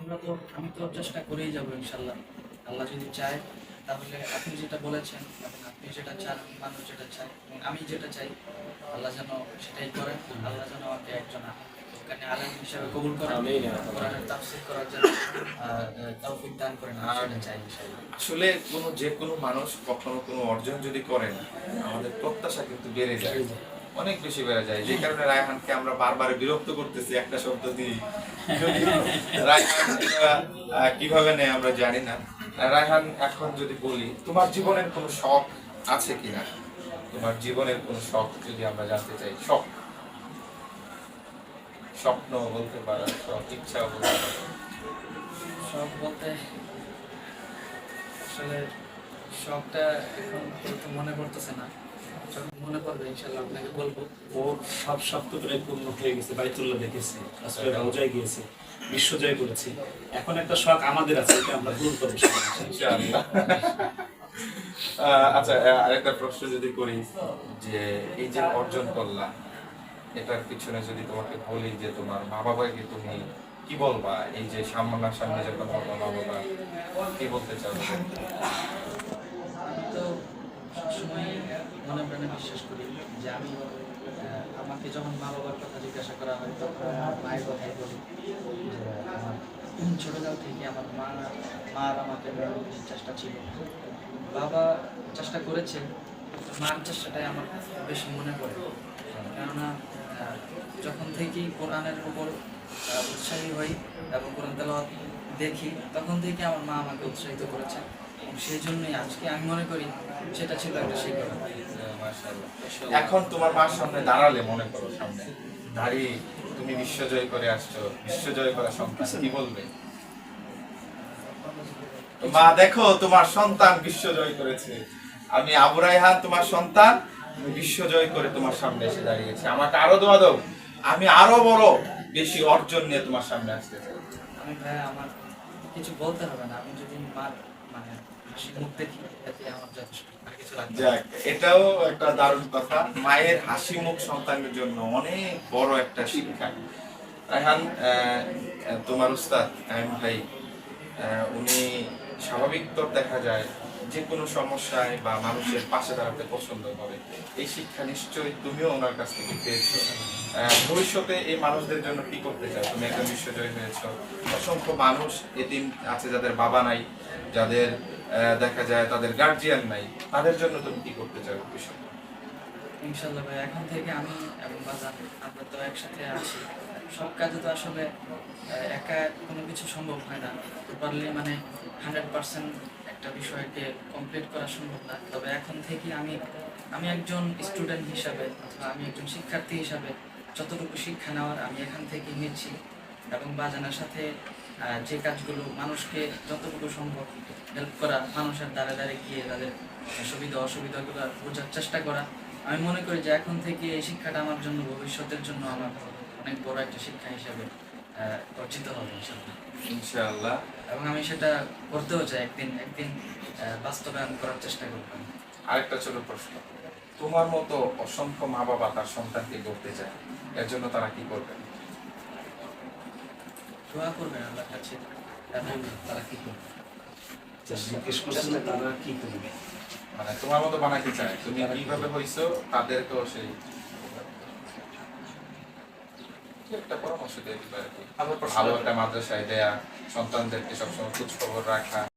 আমরা তো আমি তো চেষ্টা করেই যাব ইনশাল্লাহ। আল্লাহ যদি চায় তাহলে আপনি যেটা বলেছেন এবং আপনি যেটা চান মানুষ যেটা চায় এবং আমি যেটা চাই আল্লাহ যেন সেটাই করেন আল্লাহ যেন আমাকে একজন ওখানে আলেম হিসাবে কবুল করেন কোরআনের তাফসীর করার জন্য তৌফিক দান করেন সেটা চাই আসলে কোনো যে কোনো মানুষ কখনো কোনো অর্জন যদি করেন আমাদের প্রত্যাশা কিন্তু বেড়ে যায়। অনেক বেশি বেড়ে যায়। যে কারণে রায়হানকে আমরা বারবার বিরক্ত করতেছি একটা শব্দ দিয়ে কীভাবে নেয় আমরা জানি না। রায়হান, এখন যদি বলি, তোমার জীবনের কোনো শখ আছে কিনা? তোমার জীবনের কোনো শখ যদি আমরা জানতে চাই, শখ? স্বপ্ন বলতে পারো, শখ ইচ্ছা বলতে পারো। শখ বলতে আসলে শখটা এখন মনে করতেছে না। মনে পড়বে ইনশাল্লাহ আপনাকে বলব। সব পূর্ণ হয়ে গেছে, বাইতুল্লাহ গিয়েছে, বিশ্ব জয় এখন একটা শখ আমাদের আছে, এটা আমরা পূরণ করব আচ্ছা আরেকটা প্রশ্ন যদি করি, যে এই যে অর্জন করলা, এটার পিছনে যদি তোমাকে বলি যে তোমার মা বাবাকে তুমি কি বলবা? এই যে সামনা সামনে যখন মা বাবা কি বলতে চাও? সবসময় মনে প্রাণে বিশ্বাস করি যে আমি আমাকে যখন মা বাবার কথা জিজ্ঞাসা করা হয়, তখন আমার মায়ের কথাই বলি। ছোটকাল থেকে আমার মা, মার আমাকে বড় চেষ্টা ছিল। বাবা চেষ্টা করেছে কিন্তু মার চেষ্টাটাই আমার বেশি মনে পড়ে। কেননা যখন থেকেই কোরআনের উপর উৎসাহী হই এবং কোরআন তেলাওয়াত দেখি, তখন থেকে আমার মা আমাকে উৎসাহিত করেছে। সেই জন্যই আজকে আমি মনে করি সেটা ছিল একটা শিক্ষা এখন তোমার মার সামনে দাঁড়ালে মনে করো সামনে। দাঁড়িয়ে তুমি বিশ্বজয় করে আসছো বিশ্বজয় করা সন্তান কি বলবে? মা দেখো তোমার সন্তান বিশ্বজয় করেছে। আমি আবু রায়হান তোমার সন্তান বিশ্বজয় করে তোমার সামনে এসে দাঁড়িয়েছি। আমাকে আরও দোয়া দাও। আমি আরও বড় বেশি অর্জন নিয়ে তোমার সামনে আসতে চাই। আমি ভাই আমার কিছু বলতে হবে না। আমি যদি মার মানে হাসি মুখ দেখি এতে আমার যথেষ্ট আর কিছু লাগবে না। যাক, এটাও একটা দারুণ কথা মায়ের হাসি মুখ সন্তানের জন্য অনেক বড় একটা শিক্ষা রায়হান তোমার উস্তাদ ভাই উনি স্বাভাবিক তো দেখা যায় যে কোনো সমস্যায় বা মানুষের পাশে দাঁড়াতে পছন্দ করে। এই শিক্ষা নিশ্চয়ই তুমিও ওনার কাছ থেকে পেয়েছ। ভবিষ্যতে এই মানুষদের জন্য কি করতে চাও? তুমি একটা বিশ্বজয় হয়েছো। অসংখ্য মানুষ এদিন আছে যাদের বাবা নাই, যাদের দেখা যায় তাদের গার্জিয়ান নাই। তাদের জন্য তুমি কি করতে চাও ভবিষ্যতে? ইনশাল্লাহ ভাই, এখন থেকে আমি এবং বাজার আমরা তো একসাথে আছি। সব কাজে তো আসলে একা কোনো কিছু সম্ভব হয় না। পারলে মানে হান্ড্রেড পার্সেন্ট একটা বিষয়কে কমপ্লিট করা সম্ভব না। তবে এখন থেকে আমি আমি একজন স্টুডেন্ট হিসাবে অথবা আমি একজন শিক্ষার্থী হিসাবে যতটুকু শিক্ষা নেওয়ার আমি এখান থেকে নিচ্ছি এবং বাজানের সাথে যে কাজগুলো মানুষকে যতটুকু সম্ভব হেল্প করা, মানুষের দ্বারে দ্বারে গিয়ে তাদের সুবিধা, অসুবিধাগুলো বোঝার চেষ্টা করা। আমি মনে করি যে এখন থেকে এই শিক্ষাটা আমার জন্য, ভবিষ্যতের জন্য আমার অনেক বড় একটা শিক্ষা হিসাবে অর্জিত হবে ইনশাল্লাহ ইনশাআল্লাহ। এবং আমি সেটা করতেও চাই একদিন একদিন বাস্তবায়ন করার চেষ্টা করব। আরেকটা ছোট প্রশ্ন। তোমার মতো অসংখ্য মা বাবা তার সন্তানকে করতে চায় এর জন্য তারা কি করবে? দোয়া করবেন আল্লাহর কাছে এবং তারা কি করবে? জিজ্ঞেস করছেন তারা কি করবে? মানে তোমার মতো বানাতে চায় তুমি কীভাবে হইছো তাদেরকেও সেই একটা পরামর্শ দিবে আর ভালো একটা মাদ্রাসায় দেয়া সন্তানদেরকে সবসময় খোঁজ খবর রাখা।